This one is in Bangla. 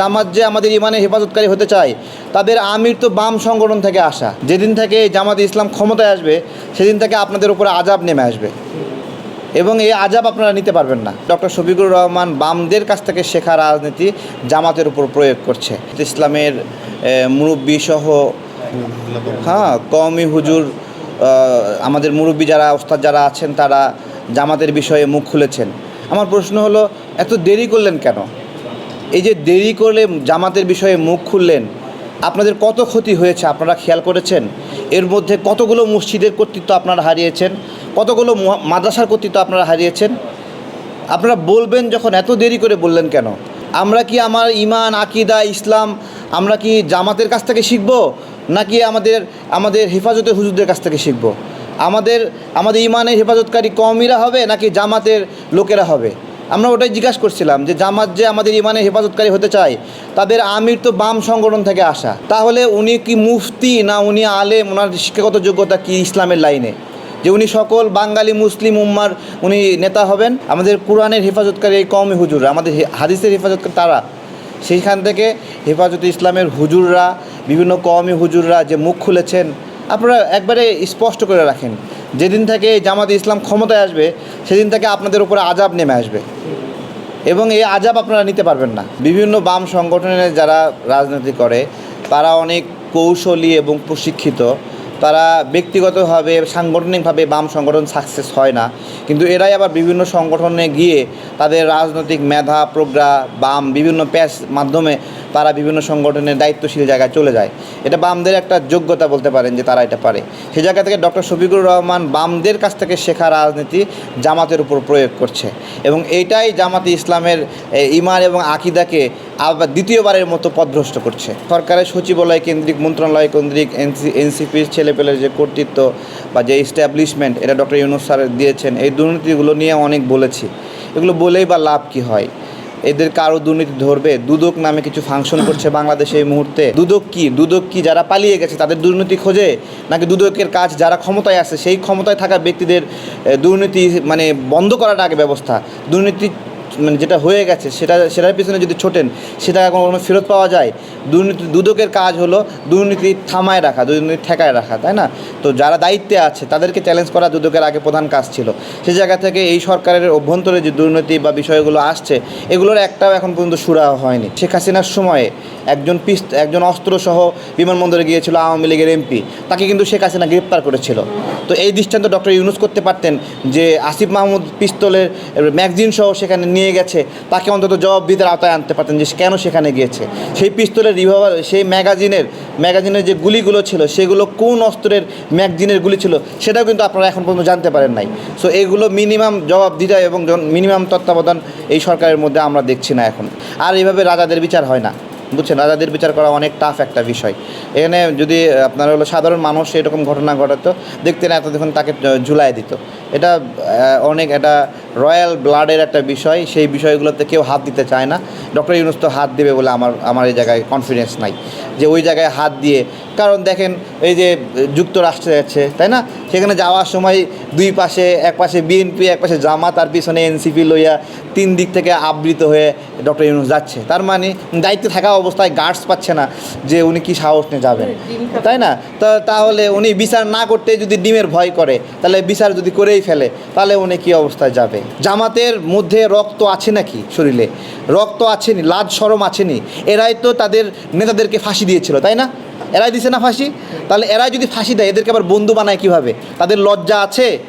জামাত যে আমাদের ইমানে হেফাজতকারী হতে চায়, তাদের আমির তো বাম সংগঠন থেকে আসা। যেদিন থেকে জামাত ইসলাম ক্ষমতায় আসবে, সেদিন থেকে আপনাদের উপরে আজাব নেমে আসবে। এবং এই আজাব আপনারা নিতে পারবেন না। ডক্টর শফিকুর রহমান বামদের কাছ থেকে শেখা রাজনীতি জামাতের উপর প্রয়োগ করছে। ইসলামের মুরব্বী সহ হ্যাঁ কওমি হুজুর আমাদের মুরব্বী যারা, ওস্তাদ যারা আছেন, তারা জামাতের বিষয়ে মুখ খুলেছেন। আমার প্রশ্ন হলো, এত দেরি করলেন কেন? এই যে দেরি করলে জামাতের বিষয়ে মুখ খুললেন, আপনাদের কত ক্ষতি হয়েছে আপনারা খেয়াল করেছেন? এর মধ্যে কতগুলো মসজিদের কর্তৃত্ব আপনারা হারিয়েছেন? কতগুলো মাদ্রাসার কর্তৃত্ব আপনারা হারিয়েছেন? আপনারা বলবেন যখন, এত দেরি করে বললেন কেন? আমরা কি আমার ইমান, আকিদা, ইসলাম, আমরা কি জামাতের কাছ থেকে শিখব? নাকি আমাদের আমাদের হেফাজতের হুজুরদের কাছ থেকে শিখব? আমাদের আমাদের ইমানের হেফাজতকারী কমিরা হবে নাকি জামাতের লোকেরা হবে? আমরা ওটাই জিজ্ঞাসা করছিলাম যে জামাত যে আমাদের ইমানের হেফাজতকারী হতে চায়, তাদের আমির তো বাম সংগঠন থেকে আসা। তাহলে উনি কি মুফতি না উনি আলেম? ওনার শিক্ষাগত যোগ্যতা কি ইসলামের লাইনে? যে উনি সকল বাঙালি, মুসলিম উম্মার উনি নেতা হবেন, আমাদের কোরআনের হেফাজতকারী এই কমই হুজুররা, আমাদের হাদিসের হেফাজতকারী তারা। সেইখান থেকে হেফাজত ইসলামের হুজুররা, বিভিন্ন কওমি হুজুররা যে মুখ খুলেছেন আপনারা একবারে স্পষ্ট করে রাখেন। যেদিন থেকে জামাত ইসলাম ক্ষমতায় আসবে, সেদিন থেকে আপনাদের উপরে আজাব নেমে আসবে। এবং এই আজাব আপনারা নিতে পারবেন না। বিভিন্ন বাম সংগঠনের যারা রাজনীতি করে, তারা অনেক কৌশলী এবং প্রশিক্ষিত। তারা ব্যক্তিগতভাবে, সাংগঠনিকভাবে বাম সংগঠন সাকসেস হয় না। কিন্তু এরাই আবার বিভিন্ন সংগঠনে গিয়ে তাদের রাজনৈতিক মেধা, প্রজ্ঞা, বাম বিভিন্ন প্যাস মাধ্যমে তারা বিভিন্ন সংগঠনের দায়িত্বশীল জায়গায় চলে যায়। এটা বামদের একটা যোগ্যতা বলতে পারেন যে তারা এটা পারে। সেই জায়গা থেকে ডক্টর শফিকুর রহমান বামদের কাছ থেকে শেখা রাজনীতি জামাতের উপর প্রয়োগ করছে। এবং এইটাই জামাতে ইসলামের ইমার এবং আকিদাকে আবার দ্বিতীয়বারের মতো পথভ্রষ্ট করছে। সরকারের সচিবালয় কেন্দ্রিক, মন্ত্রণালয় কেন্দ্রিক, এনসি, এনসিপির ছেলেপেলের যে কর্তৃত্ব বা যে ইস্টাবলিশমেন্ট এটা ডক্টর ইউনুস স্যার দিয়েছেন, এই দুর্নীতিগুলো নিয়ে অনেক বলেছি। এগুলো বলেই বা লাভ কি হয়? এদের কারও দুর্নীতি ধরবে? দুদক নামে কিছু ফাংশন করছে বাংলাদেশে এই মুহূর্তে। দুদক কি? দুদক কি যারা পালিয়ে গেছে, তাদের দুর্নীতি খোঁজে? নাকি দুদকের কাজ যারা ক্ষমতায় আছে সেই ক্ষমতায় থাকা ব্যক্তিদের দুর্নীতি মানে বন্ধ করাটা আগে ব্যবস্থা? দুর্নীতি মানে যেটা হয়ে গেছে, সেটা, সেটার পিছনে যদি ছোটেন, সেটা এখন কোনো ফেরত পাওয়া যায়। দুর্নীতি, দুদকের কাজ হলো দুর্নীতি থামায় রাখা, দুর্নীতি ঠেকায় রাখা, তাই না? তো যারা দায়িত্বে আছে, তাদেরকে চ্যালেঞ্জ করা দুদকের আগে প্রধান কাজ ছিল। সে জায়গা থেকে এই সরকারের অভ্যন্তরে যে দুর্নীতি বা বিষয়গুলো আসছে, এগুলোর একটাও এখন পর্যন্ত সুরাহ হয়নি। শেখ হাসিনার সময়ে একজন পিস, একজন অস্ত্রসহ বিমানবন্দরে গিয়েছিল আওয়ামী লীগের এমপি। তাকে কিন্তু শেখ হাসিনা গ্রেপ্তার করেছিল। তো এই দৃষ্টান্ত ডক্টর ইউনুস করতে পারতেন যে আসিফ মাহমুদ পিস্তলের ম্যাগজিন সহ সেখানে নিয়ে গেছে, তাকে অন্তত জবাবদিহিতার আওতায় আনতে পারতেন যে কেন সেখানে গিয়েছে। সেই পিস্তলের রিভলভার সেই ম্যাগাজিনের ম্যাগাজিনের যে গুলিগুলো ছিল, সেগুলো কোন অস্ত্রের ম্যাগজিনের গুলি ছিল, সেটাও কিন্তু আপনারা এখন পর্যন্ত জানতে পারেন নাই। সো এগুলো মিনিমাম জবাব জবাবদিহিতা এবং মিনিমাম তত্ত্বাবধান এই সরকারের মধ্যে আমরা দেখছি না এখন। আর এইভাবে রাজাদের বিচার হয় না, বুঝছেন? রাজাদের বিচার করা অনেক টাফ একটা বিষয়। এখানে যদি আপনার হলো সাধারণ মানুষ, এরকম ঘটনা ঘটাতো, দেখতেন এতক্ষণ তাকে ঝুলাই দিত। এটা অনেক একটা রয়্যাল ব্লাডের একটা বিষয় সেই বিষয়গুলোতে কেউ হাত দিতে চায় না। ডক্টর ইউনুস তো হাত দেবে বলে আমার আমার এই জায়গায় কনফিডেন্স নাই। যে ওই জায়গায় হাত দিয়ে কারণ দেখেন এই যে যুক্তরাষ্ট্রে যাচ্ছে তাই না? সেখানে যাওয়ার সময় দুই পাশে এক পাশে বিএনপি এক পাশে জামাত তার পিছনে এনসিপি লইয়া তিন দিক থেকে আবৃত হয়ে ডক্টর ইউনুস যাচ্ছে। তার মানে দায়িত্বে থাকা অবস্থায় গার্ডস পাচ্ছে না যে উনি কি সাহস নিয়ে যাবেন। তাই না? তা তাহলে উনি বিচার না করতে যদি ডিমের ভয় করে তাহলে বিচার যদি করেই ফেলে তাহলে উনি কি অবস্থায় যাবে? জামাতের মধ্যে রক্ত আছে নাকি শরীরে? রক্ত আছেনি, লাজ সরম আছেনি। এরাই তো তাদের নেতাদেরকে ফাঁসি দিয়েছিল, তাই না? এরাই দিছে না ফাঁসি? তাহলে এরাই যদি ফাঁসি দেয়, এদেরকে আবার বন্ধু বানায় কীভাবে? তাদের লজ্জা আছে?